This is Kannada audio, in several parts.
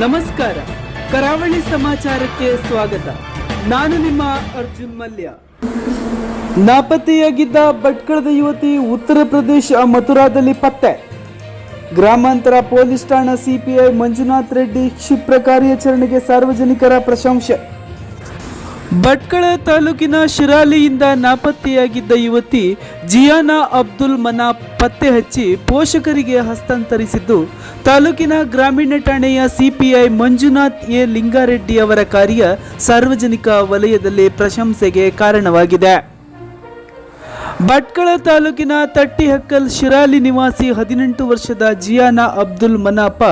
ನಮಸ್ಕಾರ. ಕರಾವಳಿ ಸಮಾಚಾರಕ್ಕೆ ಸ್ವಾಗತ. ನಾನು ನಿಮ್ಮ ಅರ್ಜುನ್ ಮಲ್ಯ. ನಾಪತ್ತೆಯಾಗಿದ್ದ ಭಟ್ಕಳದ ಯುವತಿ ಉತ್ತರ ಪ್ರದೇಶ ಮಥುರಾದಲ್ಲಿ ಪತ್ತೆ. ಗ್ರಾಮಾಂತರ ಪೊಲೀಸ್ ಠಾಣಾ ಸಿಪಿಐ ಮಂಜುನಾಥ್ ರೆಡ್ಡಿ ಕ್ಷಿಪ್ರ ಕಾರ್ಯಾಚರಣೆಗೆ ಸಾರ್ವಜನಿಕರ ಪ್ರಶಂಸೆ. ಭಟ್ಕಳ ತಾಲೂಕಿನ ಶಿರಾಲಿಯಿಂದ ನಾಪತ್ತೆಯಾಗಿದ್ದ ಯುವತಿ ಜಿಯಾನಾ ಅಬ್ದುಲ್ ಮನಾ ಪತ್ತೆ ಹಚ್ಚಿ ಪೋಷಕರಿಗೆ ಹಸ್ತಾಂತರಿಸಿದ್ದು. ತಾಲೂಕಿನ ಗ್ರಾಮೀಣ ಠಾಣೆಯ ಸಿಪಿಐ ಮಂಜುನಾಥ್ ಎ. ಲಿಂಗಾರೆಡ್ಡಿ ಅವರ ಕಾರ್ಯ ಸಾರ್ವಜನಿಕ ವಲಯದಲ್ಲಿ ಪ್ರಶಂಸೆಗೆ ಕಾರಣವಾಗಿದೆ. ಭಟ್ಕಳ ತಾಲೂಕಿನ ತಟ್ಟಿಹಕ್ಕಲ್ ಶಿರಾಲಿ ನಿವಾಸಿ ಹದಿನೆಂಟು ವರ್ಷದ ಜಿಯಾನಾ ಅಬ್ದುಲ್ ಮನಾಪ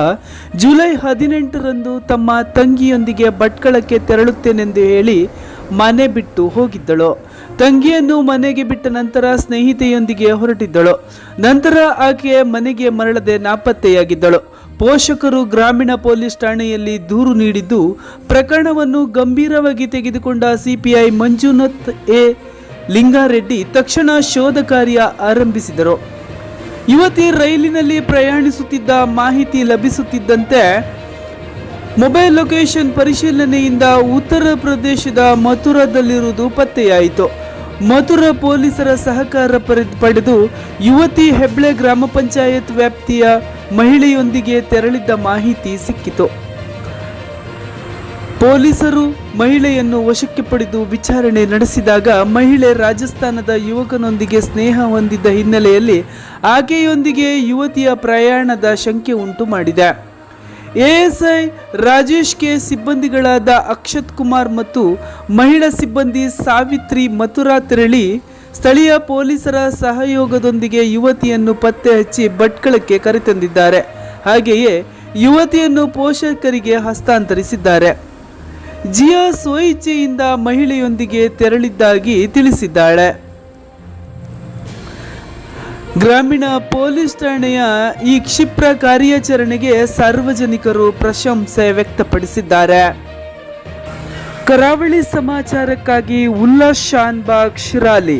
ಜುಲೈ ಹದಿನೆಂಟರಂದು ತಮ್ಮ ತಂಗಿಯೊಂದಿಗೆ ಭಟ್ಕಳಕ್ಕೆ ತೆರಳುತ್ತೇನೆಂದು ಹೇಳಿ ಮನೆ ಬಿಟ್ಟು ಹೋಗಿದ್ದಳು. ತಂಗಿಯನ್ನು ಮನೆಗೆ ಬಿಟ್ಟ ನಂತರ ಸ್ನೇಹಿತೆಯೊಂದಿಗೆ ಹೊರಟಿದ್ದಳು. ನಂತರ ಆಕೆ ಮನೆಗೆ ಮರಳದೆ ನಾಪತ್ತೆಯಾಗಿದ್ದಳು. ಪೋಷಕರು ಗ್ರಾಮೀಣ ಪೊಲೀಸ್ ಠಾಣೆಯಲ್ಲಿ ದೂರು ನೀಡಿದ್ದು, ಪ್ರಕರಣವನ್ನು ಗಂಭೀರವಾಗಿ ತೆಗೆದುಕೊಂಡ ಸಿಪಿಐ ಮಂಜುನಾಥ್ ಎ. ಲಿಂಗಾರೆಡ್ಡಿ ತಕ್ಷಣ ಶೋಧ ಕಾರ್ಯ ಆರಂಭಿಸಿದರು. ಯುವತಿ ರೈಲಿನಲ್ಲಿ ಪ್ರಯಾಣಿಸುತ್ತಿದ್ದ ಮಾಹಿತಿ ಲಭಿಸುತ್ತಿದ್ದಂತೆ ಮೊಬೈಲ್ ಲೊಕೇಶನ್ ಪರಿಶೀಲನೆಯಿಂದ ಉತ್ತರ ಪ್ರದೇಶದ ಮಥುರಾದಲ್ಲಿರುವುದು ಪತ್ತೆಯಾಯಿತು. ಮಥುರಾ ಪೊಲೀಸರ ಸಹಕಾರ ಪಡೆದು ಯುವತಿ ಹೆಬ್ಳೆ ಗ್ರಾಮ ಪಂಚಾಯತ್ ವ್ಯಾಪ್ತಿಯ ಮಹಿಳೆಯೊಂದಿಗೆ ತೆರಳಿದ್ದ ಮಾಹಿತಿ ಸಿಕ್ಕಿತು. ಪೊಲೀಸರು ಮಹಿಳೆಯನ್ನು ವಶಕ್ಕೆ ಪಡೆದು ವಿಚಾರಣೆ ನಡೆಸಿದಾಗ ಮಹಿಳೆ ರಾಜಸ್ಥಾನದ ಯುವಕನೊಂದಿಗೆ ಸ್ನೇಹ ಹೊಂದಿದ್ದ ಹಿನ್ನೆಲೆಯಲ್ಲಿ ಆಕೆಯೊಂದಿಗೆ ಯುವತಿಯ ಪ್ರಯಾಣದ ಶಂಕೆ ಉಂಟು ಮಾಡಿದೆ. ಎಎಸ್ಐ ರಾಜೇಶ್ ಕೆ ಸಿಬ್ಬಂದಿಗಳಾದ ಅಕ್ಷತ್ ಕುಮಾರ್ ಮತ್ತು ಮಹಿಳಾ ಸಿಬ್ಬಂದಿ ಸಾವಿತ್ರಿ ಮಥುರಾ ತೆರಳಿ ಸ್ಥಳೀಯ ಪೊಲೀಸರ ಸಹಯೋಗದೊಂದಿಗೆ ಯುವತಿಯನ್ನು ಪತ್ತೆ ಹಚ್ಚಿ ಭಟ್ಕಳಕ್ಕೆ ಕರೆತಂದಿದ್ದಾರೆ. ಹಾಗೆಯೇ ಯುವತಿಯನ್ನು ಪೋಷಕರಿಗೆ ಹಸ್ತಾಂತರಿಸಿದ್ದಾರೆ. ಜಿಯಾ ಸ್ವಇಚ್ಛೆಯಿಂದ ಮಹಿಳೆಯೊಂದಿಗೆ ತೆರಳಿದ್ದಾಗಿ ತಿಳಿಸಿದ್ದಾಳೆ. ಗ್ರಾಮೀಣ ಪೊಲೀಸ್ ಠಾಣೆಯ ಈ ಕ್ಷಿಪ್ರ ಕಾರ್ಯಾಚರಣೆಗೆ ಸಾರ್ವಜನಿಕರು ಪ್ರಶಂಸೆ ವ್ಯಕ್ತಪಡಿಸಿದ್ದಾರೆ. ಕರಾವಳಿ ಸಮಾಚಾರಕ್ಕಾಗಿ ಉಲ್ಲಾಸ್ ಶಾನ್ಬಾಗ್ ಶಿರಾಲಿ.